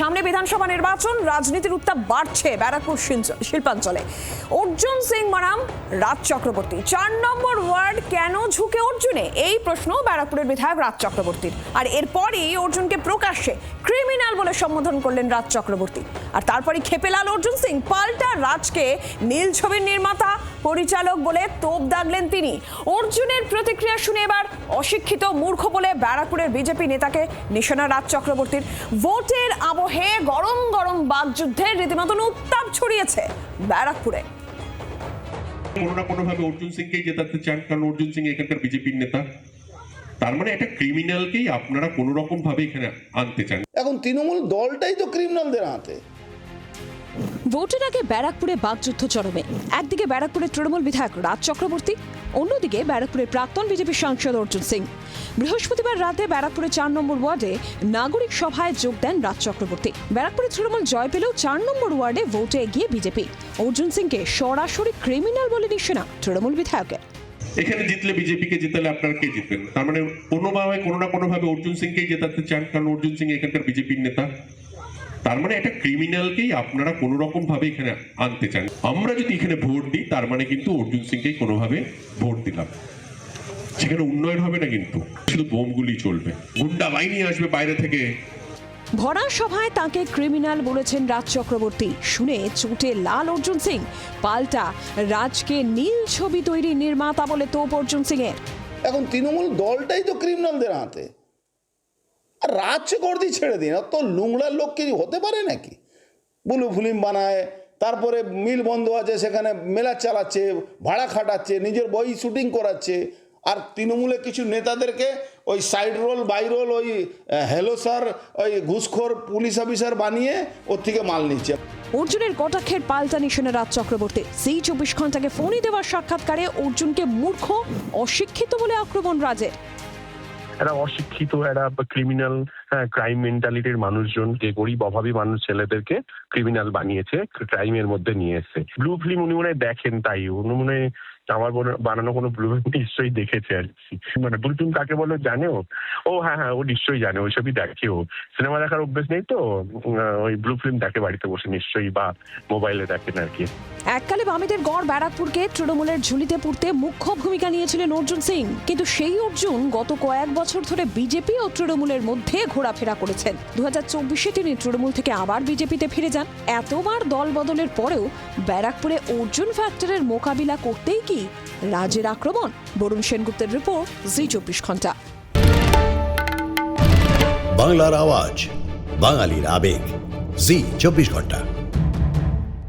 সামনে বিধানসভা নির্বাচন রাজনীতির উত্তাপ বাড়ছে ব্যারাকপুর শিল- শিল্পাঞ্চলে। অর্জুন সিং মারাম রাজ চক্রবর্তী। চার নম্বর ওয়ার্ড কেন ঝুঁকে অর্জুনে? এই প্রশ্ন ব্যারাকপুরের বিধায়ক রাজ চক্রবর্তীর। আর এরপরই অর্জুনকে প্রকাশ্যে ক্রিমিনাল বলে সম্বোধন করলেন রাজ চক্রবর্তী। আর তারপরই খেপেলাল অর্জুন সিং, পাল্টা রাজকে নীল ছবির নির্মাতা, পরিচালক বলে তোপ দাগলেন তিনি। অর্জুনের প্রতিক্রিয়া শুনে এবার অশিক্ষিত মূর্খ বলে ব্যারাকপুরের বিজেপি নেতাকে নিশানা রাজ চক্রবর্তীর। ভোটের আবহে গরম গরম বাগযুদ্ধের রীতিমতন উত্তাপ ছড়িয়েছে ব্যারাকপুরে। কোনো না কোনো ভাবে অর্জুন সিংকে জেতাতে চান, কারণ অর্জুন সিং এখানকার বিজেপির নেতা। তার মানে একটা ক্রিমিনালকেই আপনারা কোনো রকম ভাবে এখানে আনতে চান। এখন তৃণমূল দলটাই তো ক্রিমিনালদের হাতে। ভোটের আগে ব্যারাকপুরে বাগযুদ্ধ চরমে। একদিকে ব্যারাকপুরের তৃণমূল বিধায়ক রাজ চক্রবর্তী, অন্যদিকে ব্যারাকপুরের প্রাক্তন বিজেপি সাংসদ অর্জুন সিং। বৃহস্পতিবার রাতে ব্যারাকপুরের চার নম্বর ওয়ার্ডে নাগরিক সভায় যোগ দেন রাজ চক্রবর্তী। ব্যারাকপুরে তৃণমূল জয় পেলেও চার নম্বর ওয়ার্ডে ভোটে এগিয়ে বিজেপি। অর্জুন সিংকে সরাসরি ক্রিমিনাল বলে নিশানা তৃণমূল বিধায়কের এখানে জিতলে বিজেপিকে জেতালে আপনারা কে জিতবেন? তার মানে কোনোভাবে, কোনো না কোনো ভাবে অর্জুন সিংকেই জেতাতে চান, কারণ অর্জুন সিং এখানকার বিজেপির নেতা। তার মানে একটা ক্রিমিনালকেই আপনারা কোনো রকম ভাবে এখানে আনতে চান। আমরা যদি এখানে ভোট দিই তার মানে কিন্তু অর্জুন সিংকেই কোনোভাবে ভোট দিলাম। সেখানে উন্নয়ন হবে না কিন্তু শুধু বোমগুলি চলবে। গুন্ডা বাহিনী আসবে বাইরে থেকে। ভরা সভায় তাকে ক্রিমিনাল বলেছেন রাজ চক্রবর্তী। শুনে চোটে লাল অর্জুন সিং। পাল্টা রাজকে নীল ছবি তৈরি নির্মাতা বলে তোপ অর্জুন সিং এর এখন তৃণমূল দলটাই তো ক্রিমিনালদের হাতে। রাজ চক্রবর্তী ছেড়ে দিন। অত লুংড়ার লোক কি হতে পারে নাকি? বুলু ফিল্ম বানায়, তারপরে মিল বন্ধ আছে, সেখানে মেলা চালাচ্ছে, ভাড়া খাটাচ্ছে, নিজের বই শুটিং করাচ্ছে, আর তৃণমূলে কিছু নেতাদেরকে ওই সাইড রোল বাই রোল ওই হ্যালো স্যার ওই ঘুষখোর পুলিশ অফিসার বানিয়ে ওর থেকে মাল নিচ্ছে। অর্জুনের কটাক্ষের পাল্টা নিশানে রাজ চক্রবর্তী, সেই চব্বিশ ঘন্টাকে ফোনই দেওয়ার সাক্ষাৎকারে অর্জুনকে মূর্খ, অশিক্ষিত বলে আক্রমণ রাজের। একটা অশিক্ষিত একটা ক্রিমিনাল হ্যাঁ ক্রাইম মেন্টালিটির মানুষজন, যে গরিব, অভাবী মানুষ ছেলেদেরকে ক্রিমিনাল বানিয়েছে ক্রাইমের মধ্যে নিয়ে এসছে। ব্লু ফিল্ম উনি মনে দেখেন তাই। উনি মনে আমার বানানো কোনো ব্লু ফিল্ম নিশ্চয়ই দেখেছে আর কি। মানে ব্লু ফিল্ম কাকে বলে জানেও ও? ও হ্যাঁ হ্যাঁ ও নিশ্চয়ই জানে, ওইসবই দেখে ও। সিনেমা দেখার অভ্যেস নেই তো? ওই ব্লু ফিল্ম দেখে বাড়িতে বসে নিশ্চয়ই বা মোবাইলে দেখেন আর কি। এককালে বামেদের গড় ব্যারাকপুরকে তৃণমূলের ঝুলিতে পুরতে মুখ্য ভূমিকা নিয়েছিলেন অর্জুন সিং। কিন্তু সেই অর্জুন গত কয়েক বছর ধরে বিজেপি ও তৃণমূলের মধ্যে ঘোরাফেরা করেছেন। দু হাজার চব্বিশে তিনি তৃণমূল থেকে আবার বিজেপিতে ফিরে যান। এতবার দল বদলের পরেও ব্যারাকপুরে অর্জুন ফ্যাক্টরের মোকাবিলা করতেই কি রাজের আক্রমণ? বরুণ সেনগুপ্তের রিপোর্ট, জি চব্বিশ ঘণ্টা। বাংলার আওয়াজ, বাঙালির আবেগ, জি চব্বিশ ঘণ্টা।